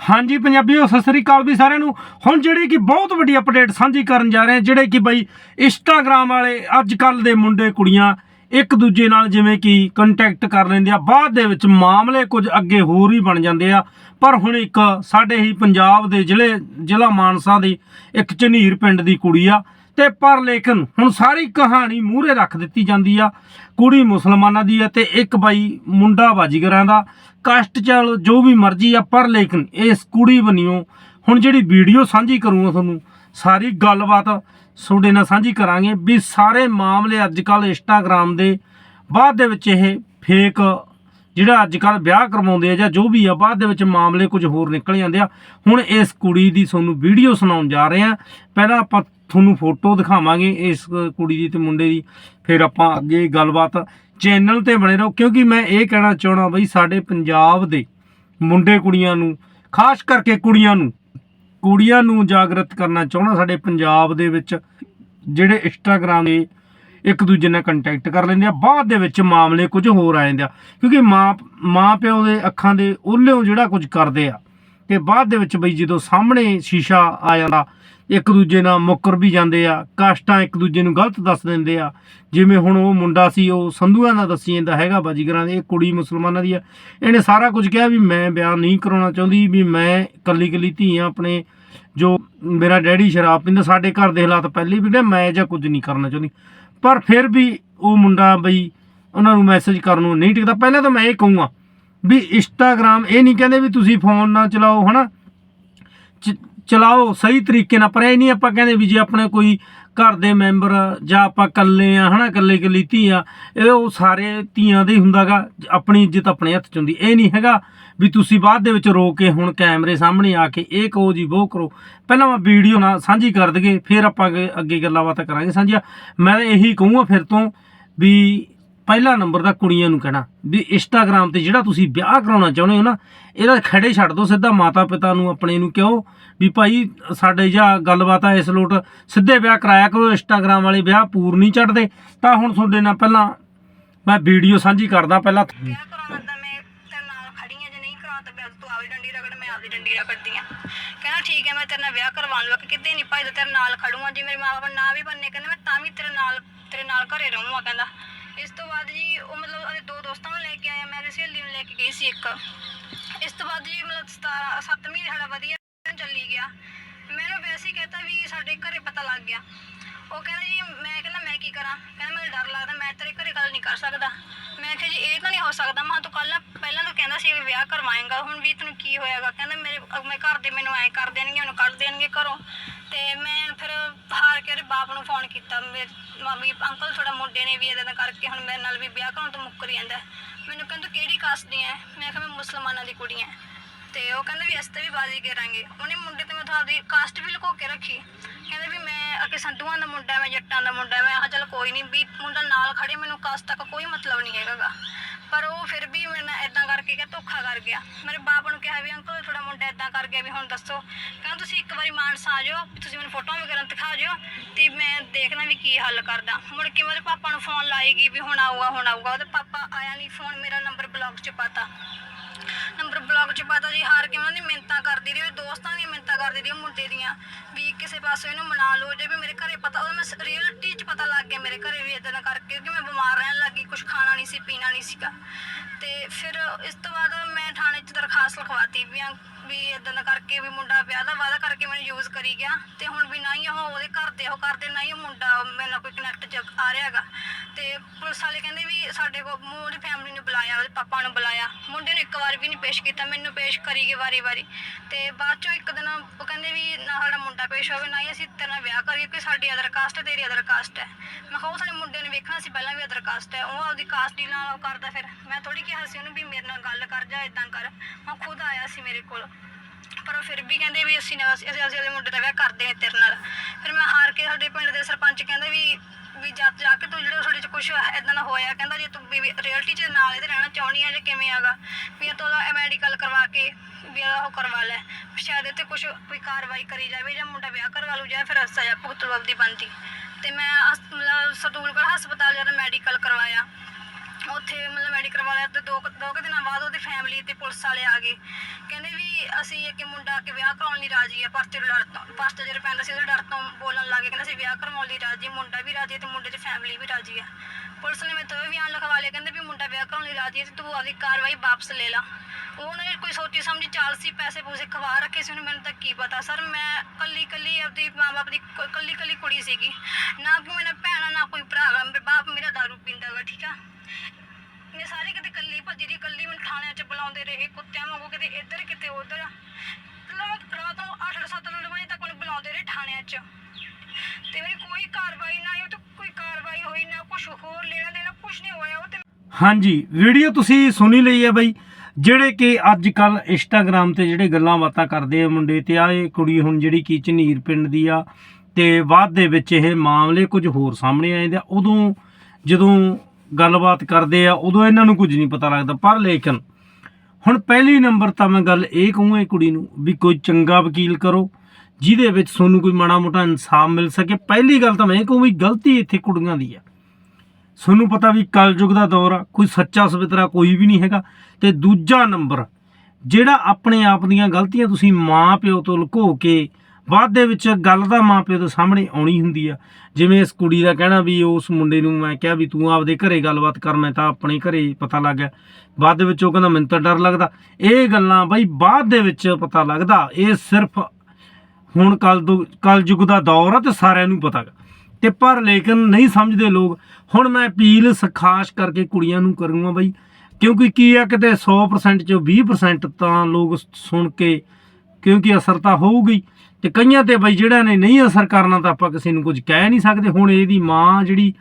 ਹਾਂਜੀ ਪੰਜਾਬੀਓ, ਸਤਿ ਸ੍ਰੀ ਅਕਾਲ ਵੀ ਸਾਰਿਆਂ ਨੂੰ। ਹੁਣ ਜਿਹੜੀ ਕਿ ਬਹੁਤ ਵੱਡੀ ਅਪਡੇਟ ਸਾਂਝੀ ਕਰਨ ਜਾ ਰਹੇ ਹਾਂ, ਜਿਹੜੇ ਕਿ ਬਈ ਇੰਸਟਾਗ੍ਰਾਮ ਵਾਲੇ ਅੱਜ ਕੱਲ ਦੇ ਮੁੰਡੇ, ਕੁੜੀਆਂ ਇੱਕ ਦੂਜੇ ਨਾਲ ਜਿਵੇਂ ਕਿ ਕੰਟੈਕਟ ਕਰ ਲੈਂਦੇ ਆ, ਬਾਅਦ ਦੇ ਵਿੱਚ ਮਾਮਲੇ ਕੁਝ ਅੱਗੇ ਹੋਰ ਹੀ ਬਣ ਜਾਂਦੇ ਆ। ਪਰ ਹੁਣ ਇੱਕ ਸਾਡੇ ਹੀ ਪੰਜਾਬ ਦੇ ਜ਼ਿਲ੍ਹੇ, ਜ਼ਿਲ੍ਹਾ ਮਾਨਸਾ ਦੀ ਇੱਕ ਝਨੀਰ ਪਿੰਡ ਦੀ ਕੁੜੀ ਆ ਤੇ ਪਰ ਲੇਕਿਨ ਹੁਣ ਸਾਰੀ ਕਹਾਣੀ ਮੂਹਰੇ ਰੱਖ ਦਿੱਤੀ ਜਾਂਦੀ ਆ ਕੁੜੀ ਮੁਸਲਮਾਨਾਂ ਦੀ ਆ ਤੇ ਇੱਕ ਬਾਈ ਮੁੰਡਾ ਬਾਜੀਗਰਾਂ ਦਾ। ਕਸ਼ਟ ਚਲ ਜੋ ਵੀ ਮਰਜ਼ੀ ਆ, ਪਰ ਲੇਕਿਨ ਇਸ ਕੁੜੀ ਬਣਿਓ, ਹੁਣ ਜਿਹੜੀ ਵੀਡੀਓ ਸਾਂਝੀ ਕਰੂੰਗਾ ਤੁਹਾਨੂੰ, ਸਾਰੀ ਗੱਲਬਾਤ ਤੁਹਾਡੇ ਨਾਲ ਸਾਂਝੀ ਕਰਾਂਗੇ ਵੀ ਸਾਰੇ ਮਾਮਲੇ ਅੱਜ ਕੱਲ ਇੰਸਟਾਗ੍ਰਾਮ ਦੇ, ਬਾਅਦ ਦੇ ਵਿੱਚ ਇਹ ਫੇਕ ਜਿਹੜਾ ਅੱਜ ਕੱਲ ਵਿਆਹ ਕਰਵਾਉਂਦੇ ਆ ਜਾਂ ਜੋ ਵੀ ਆ, ਬਾਅਦ ਦੇ ਵਿੱਚ ਮਾਮਲੇ ਕੁਝ ਹੋਰ ਨਿਕਲ ਜਾਂਦੇ ਆ। ਹੁਣ ਇਸ ਕੁੜੀ ਦੀ ਤੁਹਾਨੂੰ ਵੀਡੀਓ ਸੁਣਾਉਣ ਜਾ ਰਹੇ ਆ। ਪਹਿਲਾਂ ਆਪਾਂ ਤੁਹਾਨੂੰ ਫੋਟੋ ਦਿਖਾਵਾਂਗੇ ਇਸ ਕੁੜੀ ਦੀ ਤੇ ਮੁੰਡੇ ਦੀ, ਫਿਰ ਆਪਾਂ ਅੱਗੇ ਗੱਲਬਾਤ ਚੈਨਲ ਤੇ ਬਣੇ ਰਹੋ, ਕਿਉਂਕਿ ਮੈਂ ਇਹ ਕਹਿਣਾ ਚਾਹਣਾ ਬਈ ਸਾਡੇ ਪੰਜਾਬ ਦੇ ਮੁੰਡੇ ਕੁੜੀਆਂ ਨੂੰ, ਖਾਸ ਕਰਕੇ ਕੁੜੀਆਂ ਨੂੰ ਕੁੜੀਆਂ ਨੂੰ ਜਾਗਰਤ ਕਰਨਾ ਚਾਹਣਾ ਸਾਡੇ ਪੰਜਾਬ ਦੇ ਵਿੱਚ, ਜਿਹੜੇ ਇੰਸਟਾਗ੍ਰਾਮ ਦੇ ਇੱਕ ਦੂਜੇ ਨਾਲ ਕੰਟੈਕਟ ਕਰ ਲੈਂਦੇ ਆ, ਬਾਅਦ ਦੇ ਵਿੱਚ ਮਾਮਲੇ ਕੁਝ ਹੋਰ ਆ ਜਾਂਦੇ ਆ, ਕਿਉਂਕਿ ਮਾਂ ਮਾਂ ਪਿਓ ਦੇ ਅੱਖਾਂ ਦੇ ਉਹਲਿਓ ਜਿਹੜਾ ਕੁਝ ਕਰਦੇ ਆ, ਤੇ ਬਾਅਦ ਦੇ ਵਿੱਚ ਬਈ ਜਦੋਂ ਸਾਹਮਣੇ ਸ਼ੀਸ਼ਾ ਆ ਜਾਂਦਾ ਇੱਕ ਦੂਜੇ ਨਾਲ ਮੁੱਕਰ ਵੀ ਜਾਂਦੇ ਆ, ਕਾਸ਼ਟਾਂ ਇੱਕ ਦੂਜੇ ਨੂੰ ਗਲਤ ਦੱਸ ਦਿੰਦੇ ਆ। ਜਿਵੇਂ ਹੁਣ ਉਹ ਮੁੰਡਾ ਸੀ, ਉਹ ਸੰਧੂਆਂ ਦਾ ਦੱਸੀ ਜਾਂਦਾ ਹੈਗਾ ਬਾਜੀਗਰਾਂ ਦੇ, ਇਹ ਕੁੜੀ ਮੁਸਲਮਾਨਾਂ ਦੀ ਆ। ਇਹਨੇ ਸਾਰਾ ਕੁਝ ਕਿਹਾ ਵੀ ਮੈਂ ਵਿਆਹ ਨਹੀਂ ਕਰਾਉਣਾ ਚਾਹੁੰਦੀ, ਵੀ ਮੈਂ ਕੱਲੀ ਕੱਲੀ ਧੀ ਆ ਆਪਣੇ, ਜੋ ਮੇਰਾ ਡੈਡੀ ਸ਼ਰਾਬ ਪੀਂਦਾ, ਸਾਡੇ ਘਰ ਦੇ ਹਾਲਾਤ ਪਹਿਲੇ ਵੀ ਨੇ, ਮੈਂ ਜਾਂ ਕੁਝ ਨਹੀਂ ਕਰਨਾ ਚਾਹੁੰਦੀ। ਪਰ ਫਿਰ ਵੀ ਉਹ ਮੁੰਡਾ ਬਈ, ਉਹਨਾਂ ਨੂੰ ਮੈਸੇਜ ਕਰਨ ਨੂੰ ਨਹੀਂ ਟਿਕਦਾ। ਪਹਿਲਾਂ ਤਾਂ ਮੈਂ ਇਹ ਕਹੂੰਗਾ ਵੀ ਇੰਸਟਾਗ੍ਰਾਮ ਇਹ ਨਹੀਂ ਕਹਿੰਦੇ ਵੀ ਤੁਸੀਂ ਫੋਨ ਨਾ ਚਲਾਓ, ਹਨਾ? ਚ- ਚਲਾਓ, ਸਹੀ ਤਰੀਕੇ ਨਾਲ, ਪਰ ਇਹ ਨਹੀਂ ਆਪਾਂ ਕਹਿੰਦੇ ਵੀ ਜੇ ਆਪਣੇ ਕੋਈ ਘਰ ਦੇ ਮੈਂਬਰ ਜਾਂ ਆਪਾਂ ਇਕੱਲੇ ਆ, ਹਨਾ, ਇਕੱਲੇ ਇਕੱਲੀ ਧੀ ਆ, ਇਹ ਉਹ ਸਾਰੇ ਧੀਆਂ ਦੇ ਹੀ ਹੁੰਦਾਗਾ, ਆਪਣੀ ਇੱਜ਼ਤ ਆਪਣੇ ਹੱਥ ਚ ਹੁੰਦੀ। ਇਹ ਨਹੀਂ ਹੈਗਾ ਵੀ ਤੁਸੀਂ ਬਾਅਦ ਦੇ ਵਿੱਚ ਰੋ ਕੇ ਹੁਣ ਕੈਮਰੇ ਸਾਹਮਣੇ ਆ ਕੇ ਇਹ ਕਹੋ ਜੀ ਉਹ ਕਰੋ। ਪਹਿਲਾਂ ਮੈਂ ਵੀਡੀਓ ਨਾਲ ਸਾਂਝੀ ਕਰ ਦਗੇ ਫਿਰ ਆਪਾਂ ਅੱਗੇ ਅੱਗੇ ਗੱਲਾਂ ਬਾਤਾਂ ਕਰਾਂਗੇ ਸਾਂਝੀਆਂ। ਮੈਂ ਤਾਂ ਇਹੀ ਕਹੂੰਗਾ ਫਿਰ ਤੋਂ ਵੀ ਪਹਿਲਾ ਨੰਬਰ ਦਾ ਕੁੜੀਆਂ ਨੂੰ ਕਹਿਣਾ, ਵੀ ਇੰਸਟਾਗ੍ਰam ਤੇ ਜਿਹੜਾ ਤੁਸੀਂ ਵਿਆਹ ਕਰਾਉਣਾ ਚਾਹੁੰਦੇ ਹੋ ਨਾ, ਇਹਦਾ ਖੜੇ ਛੱਡ ਦਿਓ, ਸਿੱਧਾ ਮਾਤਾ ਪਿਤਾ ਨੂੰ, ਆਪਣੇ ਨੂੰ ਕਿਹੋ ਵੀ ਭਾਈ, ਸਾਡੇ ਜਾਂ ਗੱਲਬਾਤ ਆ ਇਸ ਲੋਟ, ਸਿੱਧੇ ਵਿਆਹ ਕਰਾਇਆ ਕਰੋ ਇੰਸਟਾਗ੍ਰam ਵਾਲੇ ਵਿਆਹ ਪੂਰ ਨਹੀਂ ਚੜਦੇ। ਤਾਂ ਹੁਣ ਤੁਹਾਡੇ ਨਾਲ ਪਹਿਲਾਂ ਮੈਂ ਵੀਡੀਓ ਸਾਂਝੀ ਕਰਦਾ ਪਹਿਲਾਂ। ਤੇਰੇ ਨਾਲ ਕਹਿੰਦਾ ਠੀਕ ਹੈ, ਮੈਂ ਤੇਰੇ ਨਾਲ ਵਿਆਹ ਕਰਵਾ ਲੂਗਾ ਕਿ ਕਿਤੇ ਨਹੀਂ ਭਾਈ ਤੇਰੇ ਨਾਲ ਖੜੂੰਗਾ, ਜੇ ਮੇਰੇ ਮਾਪੇ ਨਾ ਵੀ ਬੰਨੇ, ਕਹਿੰਦੇ ਮੈਂ ਤਾਂ ਵੀ ਤੇਰੇ ਨਾਲ ਤੇਰੇ ਨਾਲ ਘਰੇ ਰਹੂੰਗਾ, ਕਹਿੰਦਾ। ਇਸ ਤੋਂ ਬਾਅਦ ਜੀ ਉਹ ਮਤਲਬ ਉਹਦੇ ਦੋ ਦੋਸਤਾਂ ਨੂੰ ਲੈ ਕੇ ਆਇਆ ਮੈਂ ਸਹੇਲੀ ਨੂੰ ਲੈ ਕੇ ਗਈ ਸੀ ਇੱਕ। ਇਸ ਤੋਂ ਬਾਅਦ ਜੀ ਮਤਲਬ 17 7 ਮਹੀਨੇ ਸਾਡਾ ਵਧੀਆ ਚੱਲੀ ਗਿਆ। ਮੈਨੂੰ ਵੈਸੇ ਹੀ ਕਹਤਾ ਵੀ ਸਾਡੇ ਘਰੇ ਪਤਾ ਲੱਗ ਗਿਆ। ਉਹ ਕਹਿੰਦਾ ਜੀ, ਮੈਂ ਕਹਿੰਦਾ, ਮੈਂ ਕੀ ਕਰਾਂ? ਕਹਿੰਦਾ, ਮੈਨੂੰ ਡਰ ਲੱਗਦਾ, ਮੈਂ ਤੇਰੇ ਘਰੇ ਗੱਲ ਨਹੀਂ ਕਰ ਸਕਦਾ। ਮੈਂ ਕਿਹਾ ਜੀ, ਇਹ ਤਾਂ ਨਹੀਂ ਹੋ ਸਕਦਾ। ਮੈਂ ਤੂੰ ਕੱਲ ਪਹਿਲਾਂ ਤੂੰ ਕਹਿੰਦਾ ਸੀ ਵੀ ਵਿਆਹ ਕਰਵਾਏਗਾ। ਹੁਣ ਵੀ ਤੈਨੂੰ ਕੀ ਹੋਇਆਗਾ? ਕਹਿੰਦਾ, ਮੇਰੇ ਮੈਂ ਘਰ ਦੇ ਮੈਨੂੰ ਐ ਕਰ ਦੇਣਗੇ, ਉਹਨੂੰ ਕੱਢ ਦੇਣਗੇ ਘਰੋਂ ਤੇ ਮੈਂ ਫਿਰ ਹਾਰ ਕੇ ਉਹਦੇ ਬਾਪ ਨੂੰ ਫੋਨ ਕੀਤਾ ਮੇਰੇ ਮਾਮੀ, ਅੰਕਲ ਥੋੜਾ ਮੁੰਡੇ ਨੇ ਵੀ ਇਹਦੇ ਨਾਲ ਕਰਕੇ ਹੁਣ ਮੇਰੇ ਨਾਲ ਵੀ ਵਿਆਹ ਕਰਾਉਣ ਤੋਂ ਮੁੱਕਰ ਜਾਂਦਾ। ਮੈਨੂੰ ਕਹਿੰਦਾ ਕਿਹੜੀ ਕਾਸਟ ਦੀ ਹੈ ਮੈਂ ਕਿਹਾ ਮੈਂ ਮੁਸਲਮਾਨਾਂ ਦੀ ਕੁੜੀ ਐ। ਤੇ ਉਹ ਕਹਿੰਦਾ ਵੀ ਅਸੀਂ ਤੇ ਵੀ ਬਾਜ਼ੀ ਕਰਾਂਗੇ। ਉਹਨੇ ਮੁੰਡੇ ਤੇ ਮੈਂ ਤੁਹਾਡੀ ਕਾਸਟ ਵੀ ਲੁਕੋ ਕੇ ਰੱਖੀ। ਕਹਿੰਦੇ ਵੀ ਮੈਂ ਅੱਗੇ ਸੰਧੂਆਂ ਦਾ ਮੁੰਡਾ, ਮੈਂ ਜੱਟਾਂ ਦਾ ਮੁੰਡਾ, ਮੈਂ ਆ ਚੱਲ ਕੋਈ ਨਹੀਂ ਵੀ ਮੁੰਡਾ ਨਾਲ ਖੜੇ, ਮੈਨੂੰ ਕਾਸਟ ਤੱਕ ਕੋਈ ਮਤਲਬ ਨਹੀਂ ਹੈਗਾ ਪਰ ਉਹ ਫਿਰ ਵੀ ਮੇਰੇ ਨਾਲ ਕਰਕੇ ਕਿ ਧੋਖਾ ਕਰ ਗਿਆ। ਮੇਰੇ ਬਾਪ ਨੂੰ ਕਿਹਾ ਵੀ, ਅੰਕਲ ਥੋੜਾ ਮੁੰਡਾ ਇਦਾਂ ਕਰ ਗਿਆ ਵੀ ਹੁਣ ਦੱਸੋ। ਕਹਿੰਦਾ, ਤੁਸੀਂ ਇੱਕ ਵਾਰੀ ਮਾਨਸਾ ਆ ਜਾਓ, ਤੁਸੀਂ ਮੈਨੂੰ ਫੋਟੋਆਂ ਵਗੈਰਾ ਦਿਖਾ ਜਿਓ ਤੇ ਮੈਂ ਦੇਖਣਾ ਵੀ ਕੀ ਹੱਲ ਕਰਦਾ। ਮੁੜ ਕੇ ਮੇਰੇ ਪਾਪਾ ਨੂੰ ਫੋਨ ਲਾਏਗੀ ਵੀ ਹੁਣ ਆਊਗਾ ਹੁਣ ਆਊਗਾ। ਉਹਦੇ ਪਾਪਾ ਆਇਆ ਨਹੀਂ ਫੋਨ ਮੇਰਾ ਨੰਬਰ ਬਲੌਕ 'ਚ ਪਾਤਾ। ਨੰਬਰ ਬਲੌਕ 'ਚ ਪਾਤਾ ਜੀ, ਹਾਰ ਕੇ ਉਹਨਾਂ ਦੀ ਮਿੰਤਾਂ ਕਰਦੀ ਰਹੀ, ਉਹ ਦੋਸਤਾਂ ਦੀਆਂ ਮਿੰਤਾਂ ਕਰਦੀ ਰਹੀ, ਉਹ ਮੁੰਡੇ ਦੀਆਂ। ਕਿਸੇ ਪਾਸੇ ਇਹਨੂੰ ਮਨਾ ਲਓ, ਜੇ ਵੀ ਮੇਰੇ ਘਰੇ ਪਤਾ ਉਹ ਮੈਂ ਰਿਅਲਿਟੀ 'ਚ ਪਤਾ ਲੱਗ ਗਿਆ ਮੇਰੇ ਘਰੇ ਵੀ ਇਦਾਂ ਕਰਕੇ, ਕਿ ਮੈਂ ਬਿਮਾਰ ਰਹਿਣ ਲੱਗੀ ਕੁਝ ਖਾਣਾ ਨਹੀਂ ਸੀ, ਪੀਣਾ ਨਹੀਂ ਸੀਗਾ। ਤੇ ਫਿਰ ਇਸ ਤੋਂ ਬਾਅਦ ਮੈਂ ਥਾਣੇ 'ਚ ਦਰਖਾਸਤ ਲਿਖਵਾਤੀ ਵੀ ਆਂ- ਵੀ ਇਦਾਂ ਦਾ ਕਰਕੇ ਵੀ ਮੁੰਡਾ ਵਿਆਹ ਦਾ ਵਾਅਦਾ ਕਰਕੇ ਮੈਨੂੰ ਯੂਜ਼ ਕਰੀ ਗਿਆ। ਤੇ ਹੁਣ ਵੀ ਨਾ ਹੀ ਉਹ ਉਹਦੇ ਘਰ ਦੇ, ਉਹ ਕਰਦੇ ਨਾ ਹੀ ਉਹ ਮੁੰਡਾ ਮੇਰੇ ਨਾਲ ਕੋਈ ਕਨੈਕਟ ਚ ਆ ਰਿਹਾ ਹੈਗਾ। ਤੇ ਪੁਲਿਸ ਵਾਲੇ ਕਹਿੰਦੇ ਵੀ ਸਾਡੇ ਕੋਲ ਉਹਦੀ ਫੈਮਿਲੀ ਨੂੰ ਬੁਲਾਇਆ, ਉਹਦੇ ਪਾਪਾ ਨੂੰ ਬੁਲਾਇਆ। ਮੁੰਡੇ ਨੂੰ ਇੱਕ ਵਾਰ ਵੀ ਨਹੀਂ ਪੇਸ਼ ਕੀਤਾ, ਮੈਨੂੰ ਪੇਸ਼ ਕਰੀ ਗਏ ਵਾਰੀ-ਵਾਰੀ ਤੇ ਬਾਅਦ ਚੋਂ ਇੱਕ ਦਿਨ ਉਹ ਕਹਿੰਦੇ ਵੀ ਨਾ ਸਾਡਾ ਮੁੰਡਾ ਪੇਸ਼ ਹੋਵੇ, ਨਾ ਹੀ ਅਸੀਂ ਤੇਰੇ ਨਾਲ ਵਿਆਹ ਕਰੀਏ ਕਿ ਸਾਡੀ ਅਦਰ ਕਾਸਟ ਹੈ, ਤੇਰੀ ਅਦਰ ਕਾਸਟ ਹੈ। ਮੈਂ ਕਿਹਾ ਉਹ ਸਾਡੇ ਮੁੰਡੇ ਨੇ ਵੇਖਣਾ ਸੀ ਪਹਿਲਾਂ ਵੀ ਅਦਰ ਕਾਸਟ ਹੈ। ਉਹ ਆਪਦੀ ਕਾਸਟ ਦੀ ਨਾਲ ਉਹ ਕਰਦਾ ਫਿਰ। ਮੈਂ ਥੋੜੀ ਕਿਹਾ ਸੀ ਉਹਨੂੰ ਵੀ ਮੇਰੇ ਨਾਲ ਗੱਲ ਕਰ ਜਾ ਇਦਾਂ ਕਰ। ਮੈਂ ਖੁਦ ਆਇਆ ਸੀ ਮੇਰੇ ਕੋਲ। ਪਰ ਉਹ ਫਿਰ ਵੀ ਕਹਿੰਦੇ ਵੀ ਅਸੀਂ ਨਾ ਅਸੀਂ ਅਸੀਂ ਉਹਦੇ ਮੁੰਡੇ ਦਾ ਵਿਆਹ ਕਰਦੇ ਹਾਂ ਤੇਰੇ ਨਾਲ। ਫਿਰ ਮੈਂ ਹਾਰ ਕੇ ਸਾਡੇ ਪਿੰਡ ਦੇ ਸਰਪੰਚ ਕਹਿੰਦੇ ਵੀ ਵੀ ਜਦ ਜਾ ਕੇ ਤੂੰ ਜਿਹੜਾ ਤੁਹਾਡੇ ਚ ਕੁਝ ਇਦਾਂ ਦਾ ਹੋਇਆ, ਕਹਿੰਦਾ ਜੇ ਤੂੰ ਵੀ ਰਿਅਲਟੀ ਚ ਨਾਲ ਇਹਦੇ ਰਹਿਣਾ ਚਾਹੁੰਦੀ ਆ ਜਾਂ ਕਿਵੇਂ ਆਗਾ ਵੀ ਇਹ ਤੋਂ ਉਹਦਾ ਮੈਡੀਕਲ ਕਰਵਾ ਕੇ ਵੀ ਉਹਦਾ ਉਹ ਕਰਵਾ ਲੈ। ਸ਼ਾਇਦ ਇਹ ਤੇ ਕੁਝ ਕੋਈ ਕਾਰਵਾਈ ਕਰੀ ਜਾਵੇ ਜਾਂ ਮੁੰਡਾ ਵਿਆਹ ਕਰਵਾ ਲੂ ਜਾਂ ਫਿਰ ਸਜ਼ਾ ਭੁਗਤ ਆਪਦੀ ਬਣਦੀ। ਤੇ ਮੈਂ ਮਤਲਬ ਸਤੂਲਗੜ੍ਹ ਹਸਪਤਾਲ ਜਦੋਂ ਮੈਡੀਕਲ ਕਰਵਾਇਆ, ਉੱਥੇ ਮਤਲਬ ਮੈਡੀਕਲ ਵਾਲਿਆਂ ਤੇ ਦੋ ਕੁ- ਦੋ ਕੁ ਦਿਨਾਂ ਬਾਅਦ ਉਹਦੀ ਫੈਮਿਲੀ ਤੇ ਪੁਲਿਸ ਵਾਲੇ ਆ ਗਏ। ਕਹਿੰਦੇ ਵੀ ਅਸੀਂ ਇੱਕ ਮੁੰਡਾ ਕਿ ਵਿਆਹ ਕਰਾਉਣ ਲਈ ਰਾਜੀ ਆ ਪਰਚੇ ਲੜ ਤੋਂ ਪਰਚੇ ਜਿਹੜੇ ਪੈਂਦਾ ਸੀ ਉਹਦੇ ਡਰ ਤੋਂ ਬੋਲਣ ਲੱਗੇ ਕਹਿੰਦਾ ਸੀ ਵਿਆਹ ਕਰਵਾਉਣ ਲਈ ਰਾਜੀ ਮੁੰਡਾ ਵੀ ਰਾਜੀ ਆ ਤੇ ਮੁੰਡੇ ਦੀ ਫੈਮਿਲੀ ਵੀ ਰਾਜੀ ਆ। ਪੁਲਿਸ ਨੇ ਮੇਰੇ ਤੋਂ ਬਿਆਨ ਲਿਖਵਾ ਲਿਆ, ਕਹਿੰਦੇ ਵੀ ਮੁੰਡਾ ਵਿਆਹ ਕਰਾਉਣ ਲਈ ਰਾਜੀ ਹੈ ਤੇ ਤੂੰ ਆਪਦੀ ਕਾਰਵਾਈ ਵਾਪਸ ਲੈ ਲਾ। ਉਹਨਾਂ ਨੇ ਕੋਈ ਸੋਚੀ ਸਮਝੀ ਚਾਲ ਸੀ, ਪੈਸੇ ਪੂਸੇ ਖਵਾ ਰੱਖੇ ਸੀ ਉਹਨੂੰ, ਮੈਨੂੰ ਤਾਂ ਕੀ ਪਤਾ। ਸਰ, ਮੈਂ ਕੱਲੀ ਕੱਲੀ ਆਪਦੀ ਮਾਂ ਬਾਪ ਦੀ ਕੱਲੀ ਕੱਲੀ ਕੁੜੀ ਸੀਗੀ। ਨਾ ਕੋਈ ਮੇਰਾ ਭੈਣ ਨਾ ਕੋਈ ਭਰਾ ਗਾ, ਮੇਰੇ ਬਾਪ ਮੇਰਾ ਦਾਰੂ ਪੀਂਦਾ ਗਾ, ਠੀਕ ਆ? ਮੈਂ ਸਾਰੇ ਕਿਤੇ ਕੱਲੀ ਭੱਜੀ ਦੀ ਕੱਲੀ ਮੈਨੂੰ ਰਹੇ, ਕੁੱਤਿਆਂ ਵਾਂਗੂ ਕਿਤੇ ਇੱਧਰ, ਕਿਤੇ ਉੱਧਰ। ਮਤਲਬ ਰਾਤ ਨੂੰ 8-7 ਵਜੇ ਤੱਕ ਮੈਨੂੰ ਬੁਲਾਉਂਦੇ ਰਹੇ ਥਾਣਿਆਂ 'ਚ। ਤੇ ਮੇਰੀ ਕੋਈ ਕਾਰਵਾਈ ਨਾ ਹੋਈ ਤੇ ਕੋਈ ਕਾਰਵਾਈ ਹੋਈ, ਨਾ ਕੁਝ ਹੋਰ ਲੈਣਾ ਦੇਣਾ ਕੁਝ ਨਹੀਂ ਹੋਇਆ ਉਹ ਤੇ ਹਾਂਜੀ ਵੀਡੀਓ ਤੁਸੀਂ ਸੁਣੀ ਲਈ ਹੈ ਬਈ, ਜਿਹੜੇ ਕਿ ਅੱਜ ਕੱਲ ਇੰਸਟਾਗ੍ਰam ਤੇ ਜਿਹੜੇ ਗੱਲਾਂ ਬਾਤਾਂ ਕਰਦੇ ਆ ਮੁੰਡੇ ਤੇ ਆ ਇਹ ਕੁੜੀ ਹੁਣ ਜਿਹੜੀ ਕੀ ਝਨੀਰ ਪਿੰਡ ਦੀ ਆ, ਤੇ ਬਾਅਦ ਦੇ ਵਿੱਚ ਇਹ ਮਾਮਲੇ ਕੁਝ ਹੋਰ ਸਾਹਮਣੇ ਆਏ ਆ ਉਦੋਂ ਜਦੋਂ ਗੱਲਬਾਤ ਕਰਦੇ ਆ, ਉਦੋਂ ਇਹਨਾਂ ਨੂੰ ਕੁਝ ਨਹੀਂ ਪਤਾ ਲੱਗਦਾ, ਪਰ ਲੇਕਿਨ ਹੁਣ ਪਹਿਲੀ ਨੰਬਰ ਤਾਂ ਮੈਂ ਗੱਲ ਇਹ ਕਹੂੰਗਾ ਇਹ ਕੁੜੀ ਨੂੰ ਵੀ ਕੋਈ ਚੰਗਾ ਵਕੀਲ ਕਰੋ, ਜਿਹਦੇ ਵਿੱਚ ਤੁਹਾਨੂੰ ਕੋਈ ਮਾੜਾ ਮੋਟਾ ਇਨਸਾਫ ਮਿਲ ਸਕੇ। ਪਹਿਲੀ ਗੱਲ ਤਾਂ ਮੈਂ ਇਹ ਕਹੂੰ ਵੀ ਗਲਤੀ ਇੱਥੇ ਕੁੜੀਆਂ ਦੀ ਆ। ਤੁਹਾਨੂੰ ਪਤਾ ਵੀ ਕਲਯੁਗ ਦਾ ਦੌਰ ਆ, ਕੋਈ ਸੱਚਾ ਸਵਿਤਰਾ ਕੋਈ ਵੀ ਨਹੀਂ ਹੈਗਾ। ਤੇ ਦੂਜਾ ਨੰਬਰ, ਜਿਹੜਾ ਆਪਣੇ ਆਪ ਦੀਆਂ ਗਲਤੀਆਂ ਤੁਸੀਂ ਮਾਂ ਪਿਓ ਤੋਂ ਲੁਕੋ ਕੇ ਬਾਅਦ ਦੇ ਵਿੱਚ ਗੱਲ ਦਾ ਮਾਂ ਪਿਓ ਦੇ ਸਾਹਮਣੇ ਆਉਣੀ ਹੁੰਦੀ ਆ। ਜਿਵੇਂ ਇਸ ਕੁੜੀ ਦਾ ਕਹਿਣਾ ਵੀ ਉਸ ਮੁੰਡੇ ਨੂੰ ਮੈਂ ਕਿਹਾ ਵੀ ਤੂੰ ਆਪਦੇ ਘਰੇ ਗੱਲਬਾਤ ਕਰ, ਮੈਂ ਤਾਂ ਆਪਣੇ ਘਰੇ ਪਤਾ ਲੱਗ ਗਿਆ। ਬਾਅਦ ਦੇ ਵਿੱਚ ਉਹ ਕਹਿੰਦਾ, ਮੈਨੂੰ ਤਾਂ ਡਰ ਲੱਗਦਾ। ਇਹ ਗੱਲਾਂ ਬਈ ਬਾਅਦ ਦੇ ਵਿੱਚ ਪਤਾ ਲੱਗਦਾ। ਇਹ ਸਿਰਫ ਹੁਣ ਕੱਲ ਕਲਯੁਗ ਦਾ ਦੌਰ ਆ ਤੇ ਸਾਰਿਆਂ ਨੂੰ ਪਤਾ ਗਾ। ਤੇ ਪਰ ਲੇਕਿਨ ਨਹੀਂ ਸਮਝਦੇ ਲੋਕ। ਹੁਣ ਮੈਂ ਅਪੀਲ ਸ- ਖਾਸ ਕਰਕੇ ਕੁੜੀਆਂ ਨੂੰ ਕਰੂੰਗਾ ਬਈ। ਕਿਉਂਕਿ ਕੀ ਆ, ਕਿਤੇ 100% ਚੋਂ 20% ਤਾਂ ਲੋਕ ਸੁਣ ਕੇ, ਕਿਉਂਕਿ ਅਸਰ ਤਾਂ ਹੋਊਗੀ। ਤੇ ਕਈਆਂ ਤੇ ਬਈ ਜਿਹੜਾ ਨੇ ਨਹੀਂ ਅਸਰ ਕਰਨਾ ਤਾਂ ਆਪਾਂ ਕਿਸੇ ਨੂੰ ਕੁਝ ਕਹਿ ਨਹੀਂ ਸਕਦੇ। ਹੁਣ ਇਹਦੀ ਮਾਂ ਜਿਹੜੀ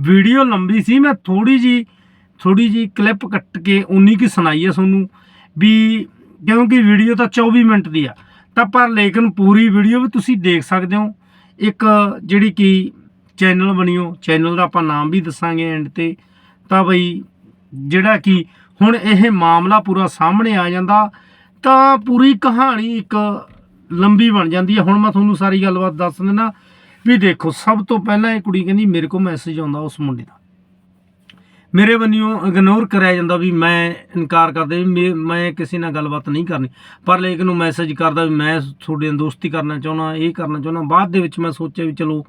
ਵੀਡੀਓ ਲੰਬੀ ਸੀ, ਮੈਂ ਥੋੜੀ ਜੀ ਥੋੜੀ ਜੀ ਕਲਿੱਪ ਕੱਟ ਕੇ ਉਨੀ ਕੀ ਸੁਣਾਈ ਹੈ ਤੁਹਾਨੂੰ ਵੀ ਕਿਉਂਕਿ ਵੀਡੀਓ ਤਾਂ 24 ਮਿੰਟ ਦੀ ਆ। ਤਾਂ ਪਰ ਲੇਕਿਨ ਪੂਰੀ ਵੀਡੀਓ ਵੀ ਤੁਸੀਂ ਦੇਖ ਸਕਦੇ ਹੋ। ਇੱਕ ਜਿਹੜੀ ਕਿ ਚੈਨਲ ਬਣਿਓ ਚੈਨਲ ਦਾ ਆਪਾਂ ਨਾਮ ਵੀ ਦੱਸਾਂਗੇ ਐਂਡ ਤੇ। ਤਾਂ ਬਈ ਜਿਹੜਾ ਕਿ ਹੁਣ ਇਹ ਮਾਮਲਾ ਪੂਰਾ ਸਾਹਮਣੇ ਆ ਜਾਂਦਾ, ਤਾਂ ਪੂਰੀ ਕਹਾਣੀ ਇੱਕ ਲੰਬੀ ਬਣ ਜਾਂਦੀ ਹੈ। ਹੁਣ ਮੈਂ ਤੁਹਾਨੂੰ ਸਾਰੀ ਗੱਲਬਾਤ ਦੱਸ ਦਿੰਦਾ ਵੀ ਦੇਖੋ, ਸਭ ਤੋਂ ਪਹਿਲਾਂ ਇਹ ਕੁੜੀ ਕਹਿੰਦੀ, ਮੇਰੇ ਕੋਲ ਮੈਸੇਜ ਆਉਂਦਾ ਉਸ ਮੁੰਡੇ ਦਾ। ਮੇਰੇ ਵੱਲੋਂ ਇਗਨੋਰ ਕਰਿਆ ਜਾਂਦਾ ਵੀ ਮੈਂ ਇਨਕਾਰ ਕਰਦਾ ਵੀ ਮੇ- ਮੈਂ ਕਿਸੇ ਨਾਲ ਗੱਲਬਾਤ ਨਹੀਂ ਕਰਨੀ। ਪਰ ਲੇਕਿਨ ਉਹ ਮੈਸੇਜ ਕਰਦਾ ਵੀ ਮੈਂ ਤੁਹਾਡੇ ਨਾਲ ਦੋਸਤੀ ਕਰਨਾ ਚਾਹੁੰਦਾ, ਇਹ ਕਰਨਾ ਚਾਹੁੰਦਾ। ਬਾਅਦ ਦੇ ਵਿੱਚ ਮੈਂ ਸੋਚਿਆ ਵੀ ਚਲੋ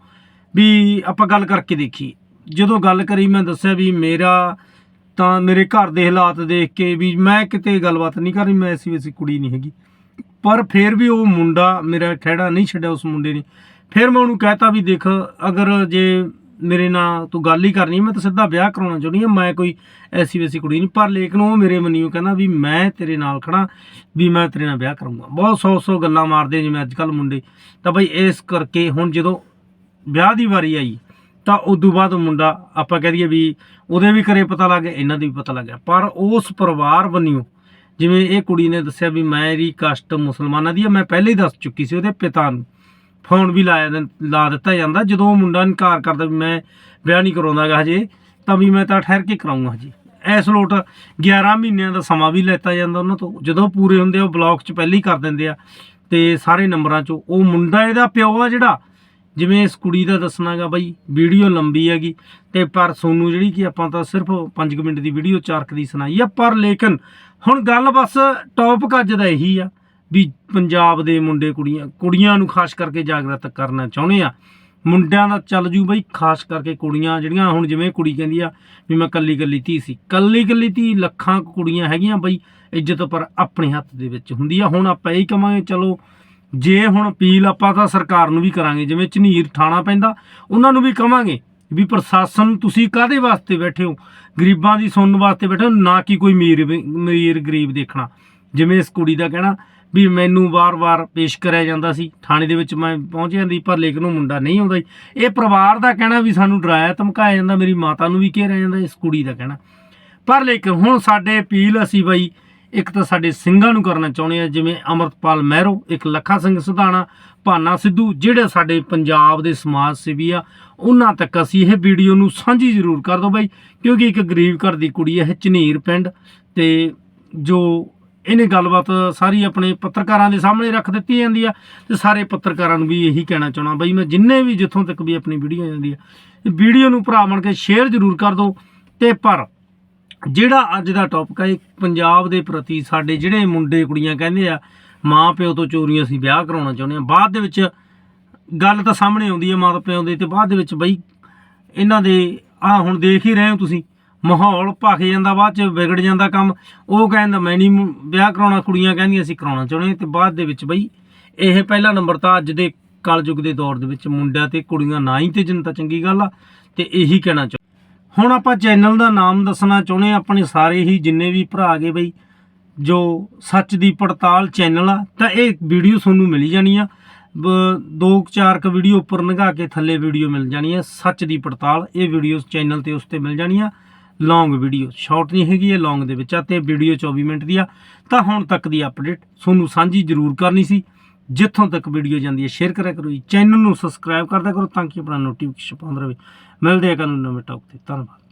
ਵੀ ਆਪਾਂ ਗੱਲ ਕਰਕੇ ਦੇਖੀ ਜਦੋਂ ਗੱਲ ਕਰੀ, ਮੈਂ ਦੱਸਿਆ ਵੀ ਮੇਰਾ ਤਾਂ ਮੇਰੇ ਘਰ ਦੇ ਹਾਲਾਤ ਦੇਖ ਕੇ ਵੀ ਮੈਂ ਕਿਤੇ ਗੱਲਬਾਤ ਨਹੀਂ ਕਰਨੀ, ਮੈਂ ਐਸੀ ਵੈਸੀ ਕੁੜੀ ਨਹੀਂ ਹੈਗੀ। ਪਰ ਫਿਰ ਵੀ ਉਹ ਮੁੰਡਾ ਮੇਰਾ ਖਹਿੜਾ ਨਹੀਂ ਛੱਡਿਆ ਉਸ ਮੁੰਡੇ ਨੇ। ਫਿਰ ਮੈਂ ਉਹਨੂੰ ਕਹਿਤਾ ਵੀ ਦੇਖ, ਅਗਰ ਜੇ ਮੇਰੇ ਨਾਲ ਤੂੰ ਗੱਲ ਹੀ ਕਰਨੀ ਮੈਂ ਤਾਂ ਸਿੱਧਾ ਵਿਆਹ ਕਰਾਉਣਾ ਚਾਹੁੰਦੀ ਹਾਂ, ਮੈਂ ਕੋਈ ਐਸੀ ਵੈਸੀ ਕੁੜੀ ਨਹੀਂ। ਪਰ ਲੇਕਿਨ ਉਹ ਮੇਰੇ ਮਨੀਓ ਕਹਿੰਦਾ ਵੀ ਮੈਂ ਤੇਰੇ ਨਾਲ ਖੜਾ ਵੀ ਮੈਂ ਤੇਰੇ ਨਾਲ ਵਿਆਹ ਕਰੂੰਗਾ ਬਹੁਤ ਸੌ ਸੌ ਗੱਲਾਂ ਮਾਰਦੇ ਜਿਵੇਂ ਅੱਜ ਕੱਲ ਮੁੰਡੇ। ਤਾਂ ਬਈ ਇਸ ਕਰਕੇ ਹੁਣ ਜਦੋਂ ਵਿਆਹ ਦੀ ਵਾਰੀ ਆਈ, ਤਾਂ ਉਦੋਂ ਬਾਅਦ ਉਹ ਮੁੰਡਾ ਆਪਾਂ ਕਹਿ ਦਈਏ ਵੀ ਉਹਦੇ ਵੀ ਘਰੇ ਪਤਾ ਲੱਗ ਗਿਆ, ਇਹਨਾਂ ਦੇ ਵੀ ਪਤਾ ਲੱਗ ਗਿਆ। ਪਰ ਉਸ ਪਰਿਵਾਰ ਬੰਨਿਓ ਜਿਵੇਂ ਇਹ ਕੁੜੀ ਨੇ ਦੱਸਿਆ ਵੀ ਮੇਰੀ ਕਾਸਟ ਮੁਸਲਮਾਨਾਂ ਦੀ ਆ, ਮੈਂ ਪਹਿਲੇ ਹੀ ਦੱਸ ਚੁੱਕੀ ਸੀ ਉਹਦੇ ਪਿਤਾ ਨੂੰ। ਫੋਨ ਵੀ ਲਾਇਆ ਦਿੰ- ਲਾ ਦਿੱਤਾ ਜਾਂਦਾ, ਜਦੋਂ ਉਹ ਮੁੰਡਾ ਇਨਕਾਰ ਕਰਦਾ ਵੀ ਮੈਂ ਵਿਆਹ ਨਹੀਂ ਕਰਾਉਂਦਾਗਾ ਹਜੇ, ਤਾਂ ਵੀ ਮੈਂ ਤਾਂ ਠਹਿਰ ਕੇ ਕਰਾਉਂਗਾ ਹਜੇ। ਐਸ ਲੋਟ 11 ਮਹੀਨਿਆਂ ਦਾ ਸਮਾਂ ਵੀ ਲੈਤਾ ਜਾਂਦਾ ਉਹਨਾਂ ਤੋਂ। ਜਦੋਂ ਪੂਰੇ ਹੁੰਦੇ ਆ, ਉਹ ਬਲੌਕ 'ਚ ਪਹਿਲੇ ਹੀ ਕਰ ਦਿੰਦੇ ਆ, ਤੇ ਸਾਰੇ ਨੰਬਰਾਂ 'ਚੋਂ। ਉਹ ਮੁੰਡਾ ਇਹਦਾ ਪਿਓ ਆ ਜਿਹੜਾ ਜਿਵੇਂ ਇਸ ਕੁੜੀ ਦਾ ਦੱਸਣਾਗਾ ਬਾਈ ਵੀਡੀਓ ਲੰਬੀ ਹੈਗੀ ਤੇ ਪਰ ਸੋਨੂੰ ਜਿਹੜੀ ਕਿ ਆਪਾਂ ਤਾਂ ਸਿਰਫ 5 ਮਿੰਟ ਦੀ ਵੀਡੀਓ ਚਾਰਕ ਦੀ ਸੁਣਾਈ ਆ, ਪਰ ਲੇਕਿਨ ਹੁਣ ਗੱਲ ਬਸ ਟੌਪਿਕ ਅੱਜ ਦਾ ਇਹੀ ਆ ਵੀ ਪੰਜਾਬ ਦੇ ਮੁੰਡੇ ਕੁੜੀਆਂ ਕੁੜੀਆਂ ਨੂੰ ਖਾਸ ਕਰਕੇ ਜਾਗਰਤ ਕਰਨਾ ਚਾਹੁੰਦੇ ਆ। ਮੁੰਡਿਆਂ ਦਾ ਚੱਲ ਜੂ ਬਈ ਖਾਸ ਕਰਕੇ ਕੁੜੀਆਂ ਜਿਹੜੀਆਂ ਹੁਣ ਜਿਵੇਂ ਕੁੜੀ ਕਹਿੰਦੀ ਆ ਵੀ ਮੈਂ ਕੱਲੀ ਕੱਲੀ ਧੀ ਸੀ, ਕੱਲੀ ਕੱਲੀ ਧੀ ਲੱਖਾਂ ਕੁੜੀਆਂ ਹੈਗੀਆਂ ਬਈ ਇੱਜ਼ਤ ਪਰ ਆਪਣੇ ਹੱਥ ਦੇ ਵਿੱਚ ਹੁੰਦੀ ਆ। ਹੁਣ ਆਪਾਂ ਇਹ ਕਹਾਂਗੇ ਚਲੋ ਜੇ ਹੁਣ ਅਪੀਲ ਆਪਾਂ ਤਾਂ ਸਰਕਾਰ ਨੂੰ ਵੀ ਕਰਾਂਗੇ, ਜਿਵੇਂ ਝਨੀਰ ਥਾਣਾ ਪੈਂਦਾ, ਉਹਨਾਂ ਨੂੰ ਵੀ ਕਵਾਂਗੇ ਵੀ ਪ੍ਰਸ਼ਾਸਨ ਤੁਸੀਂ ਕਾਦੇ ਵਾਸਤੇ ਬੈਠੇ ਹੋ? ਗਰੀਬਾਂ ਦੀ ਸੁਣਨ ਵਾਸਤੇ ਬੈਠੇ ਹੋ, ਨਾ ਕਿ ਕੋਈ ਮੀਰ ਮੀਰ ਗਰੀਬ ਦੇਖਣਾ। ਜਿਵੇਂ ਇਸ ਕੁੜੀ ਦਾ ਕਹਿਣਾ ਵੀ ਮੈਨੂੰ ਵਾਰ-ਵਾਰ ਪੇਸ਼ ਕਰਿਆ ਜਾਂਦਾ ਸੀ, ਥਾਣੇ ਦੇ ਵਿੱਚ ਮੈਂ ਪਹੁੰਚ ਜਾਂਦੀ, ਪਰ ਲੇਕਿਨ ਉਹ ਮੁੰਡਾ ਨਹੀਂ ਆਉਂਦਾ ਸੀ। ਇਹ ਪਰਿਵਾਰ ਦਾ ਕਹਿਣਾ ਵੀ ਸਾਨੂੰ ਡਰਾਇਆ, ਧਮਕਾਇਆ ਜਾਂਦਾ, ਮੇਰੀ ਮਾਤਾ ਨੂੰ ਵੀ ਘੇਰਿਆ ਜਾਂਦਾ, ਇਸ ਕੁੜੀ ਦਾ ਕਹਿਣਾ। ਪਰ ਲੇਕਿਨ ਹੁਣ ਸਾਡੇ ਅਪੀਲ ਅਸੀਂ ਬਈ ਇੱਕ ਤਾਂ ਸਾਡੇ ਸਿੰਘਾਂ ਨੂੰ ਕਰਨਾ ਚਾਹੁੰਦੇ ਆ, ਜਿਵੇਂ ਅਮਰਤਪਾਲ ਮਹਿਰੋ, ਇੱਕ ਲੱਖਾ ਸਿੰਘ ਸਿਧਾਣਾ, ਭਾਨਾ ਸਿੱਧੂ, ਜਿਹੜੇ ਸਾਡੇ ਪੰਜਾਬ ਦੇ ਸਮਾਜ ਸੇਵੀ ਆ, ਉਹਨਾਂ ਤੱਕ ਅਸੀਂ ਇਹ ਵੀਡੀਓ ਨੂੰ ਸਾਂਝੀ ਜ਼ਰੂਰ ਕਰ ਦਿਓ ਬਾਈ, ਕਿਉਂਕਿ ਇੱਕ ਗਰੀਬ ਘਰ ਦੀ ਕੁੜੀ ਹੈ ਝਨੀਰ ਪਿੰਡ, ਤੇ ਜੋ ਇਹਨੇ ਗੱਲਬਾਤ ਸਾਰੀ ਆਪਣੇ ਪੱਤਰਕਾਰਾਂ ਦੇ ਸਾਹਮਣੇ ਰੱਖ ਦਿੱਤੀ ਜਾਂਦੀ ਆ, ਤੇ ਸਾਰੇ ਪੱਤਰਕਾਰਾਂ ਨੂੰ ਵੀ ਇਹੀ ਕਹਿਣਾ ਚਾਹਣਾ ਬਾਈ ਮੈਂ, ਜਿੰਨੇ ਵੀ ਜਿੱਥੋਂ ਤੱਕ ਵੀ ਆਪਣੀ ਵੀਡੀਓ ਜਾਂਦੀ ਆ ਵੀਡੀਓ ਨੂੰ ਭਰਾ ਬਣ ਕੇ ਸ਼ੇਅਰ ਜ਼ਰੂਰ ਕਰ ਦਿਓ, ਤੇ ਪਰ ਜਿਹੜਾ ਅੱਜ ਦਾ ਟੌਪਿਕ ਹੈ ਪੰਜਾਬ ਦੇ ਪ੍ਰਤੀ ਸਾਡੇ ਜਿਹੜੇ ਮੁੰਡੇ ਕੁੜੀਆਂ ਕਹਿੰਦੇ ਆ, ਮਾਂ ਪਿਓ ਤੋਂ ਚੋਰੀ ਅਸੀਂ ਵਿਆਹ ਕਰਾਉਣਾ ਚਾਹੁੰਦੇ ਆ ਬਾਅਦ ਦੇ ਵਿੱਚ ਗੱਲ ਤਾਂ ਸਾਹਮਣੇ ਆਉਂਦੀ ਹੈ ਮਾਂ ਪਿਓ ਦੇ ਤੇ ਬਾਅਦ ਦੇ ਵਿੱਚ ਬਈ ਇਹਨਾਂ ਦੇ, ਆ ਹੁਣ ਦੇਖ ਹੀ ਰਹੇ ਹੋ ਤੁਸੀਂ, ਮਾਹੌਲ ਭਖ ਜਾਂਦਾ, ਬਾਅਦ ਚ ਵਿਗੜ ਜਾਂਦਾ ਕੰਮ। ਉਹ ਕਹਿੰਦਾ ਮੈਂ ਨਹੀਂ ਵਿਆਹ ਕਰਾਉਣਾ ਕੁੜੀਆਂ ਕਹਿੰਦੀਆਂ ਅਸੀਂ ਕਰਾਉਣਾ ਚਾਹੁੰਦੇ ਹਾਂ ਤੇ ਬਾਅਦ ਦੇ ਵਿੱਚ ਬਈ ਇਹ ਪਹਿਲਾ ਨੰਬਰ ਤਾਂ ਅੱਜ ਦੇ ਕਲਯੁਗ ਦੇ ਦੌਰ ਦੇ ਵਿੱਚ ਮੁੰਡਿਆਂ ਤੇ ਕੁੜੀਆਂ ਨਾ ਹੀ ਤੇ ਜਨਤਾ ਚੰਗੀ ਗੱਲ ਆ, ਤੇ ਇਹੀ ਕਹਿਣਾ ਚਾਹੁੰਦੇ। ਹੁਣ ਆਪਾਂ ਚੈਨਲ ਦਾ ਨਾਮ ਦੱਸਣਾ ਚਾਹੁੰਦੇ ਹਾਂ, ਆਪਣੇ ਸਾਰੇ ਹੀ ਜਿੰਨੇ ਵੀ ਭਰਾ ਗਏ ਬਈ, ਜੋ ਸੱਚ ਦੀ ਪੜਤਾਲ ਚੈਨਲ ਆ, ਤਾਂ ਇਹ ਵੀਡੀਓ ਤੁਹਾਨੂੰ ਮਿਲ ਜਾਣੀ ਆ। ਬ- ਦੋ ਕੁ ਚਾਰ ਕ ਵੀਡੀਓ ਉੱਪਰ ਲੰਘਾ ਕੇ ਥੱਲੇ ਵੀਡੀਓ ਮਿਲ ਜਾਣੀ ਆ, ਸੱਚ ਦੀ ਪੜਤਾਲ, ਇਹ ਵੀਡੀਓ ਚੈਨਲ ਤੇ ਉਸ ਤੇ ਮਿਲ ਜਾਣੀ ਆ ਲੌਂਗ ਵੀਡੀਓ ਸ਼ਾਰਟ ਨਹੀਂ ਹੈਗੀ, ਇਹ ਲੌਂਗ ਦੇ ਵਿੱਚ ਆ, ਤੇ ਵੀਡੀਓ 24 ਮਿੰਟ ਦੀ ਆ। ਤਾਂ ਹੁਣ ਤੱਕ ਦੀ ਅਪਡੇਟ ਤੁਹਾਨੂੰ ਸਾਂਝੀ ਜ਼ਰੂਰ ਕਰਨੀ ਸੀ, ਜਿੱਥੋਂ ਤੱਕ ਵੀਡੀਓ ਜਾਂਦੀ ਹੈ ਸ਼ੇਅਰ ਕਰਿਆ ਕਰੋ ਜੀ, ਚੈਨਲ ਨੂੰ ਸਬਸਕ੍ਰਾਈਬ ਕਰਦਾ ਕਰੋ ਤਾਂ ਕਿ ਆਪਣਾ ਨੋਟੀਫਿਕੇਸ਼ਨ ਪਾਉਂਦਾ ਰਹੇ। ਮਿਲਦੇ ਆ ਕੱਲ੍ਹ ਨੂੰ ਨਵੇਂ ਟੌਪ ਤੇ। ਧੰਨਵਾਦ।